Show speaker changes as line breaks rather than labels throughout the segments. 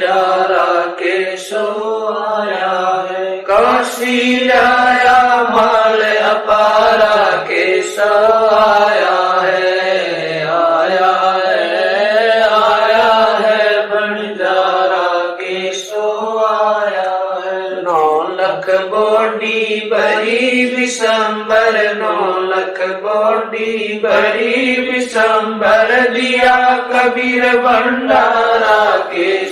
جارا کے سو آیا ہے۔ کاشی آیا مال اپارا کے سو آیا ہے۔ آیا ہے آیا ہے بن جارا کے سو آیا ہے۔ نو لکھ بوڈی بری بسمبر نو لکھ بوڈی بری بسمبر دیا کبیر بھنڈارا کے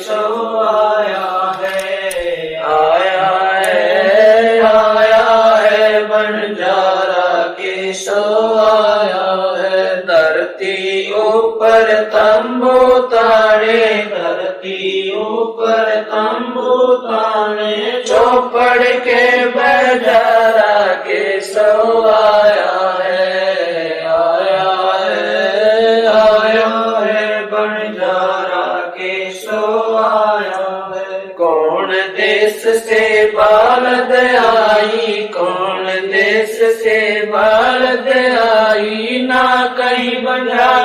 اوپر تمبو تاڑے دھرتی اوپر تمبو تاڑے چوپڑ کے بجارا کے سو آیا ہے آیا ہے آیا ہے۔ بنجارا کے سو آیا ہے۔ کون دیس سے بالد آئی، کون دیس سے بالد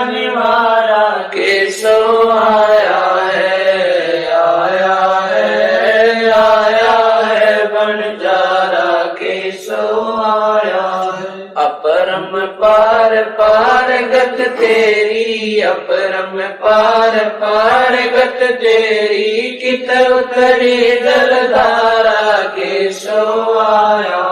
بجانے کے سو آیا ہے آیا ہے آیا ہے، بن بنجارا کے سو آیا ہے۔ اپرم پار پار گت تیری، اپرم پار پار گت تیری کت اتری دلدارا کے سو آیا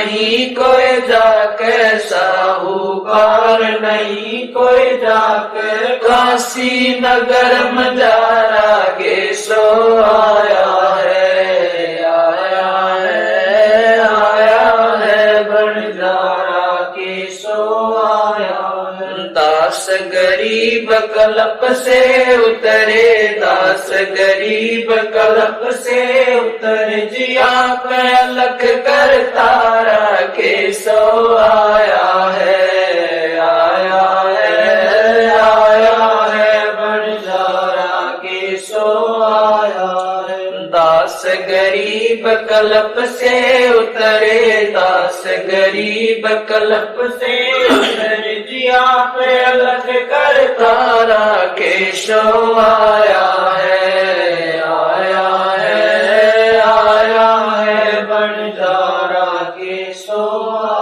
نہیں کوئی جا کے ساہوکار نہیں کوئی جا کے کاسی نگر مجارا کے سو آیا ہے آیا ہے آیا ہے بنجارا کے سو آیا داس غریب کلپ سے اترے، داس غریب کلپ سے اترے۔ سو آیا ہے آیا ہے آیا ہے بنجارا کے سو آیا ہے۔ داس غریب کلپ سے اترے، داس غریب کلپ سے اترے۔ جیا پہ الگ کر تارا کے شو آیا ہے آیا ہے آیا ہے بنجارا کے سو آیا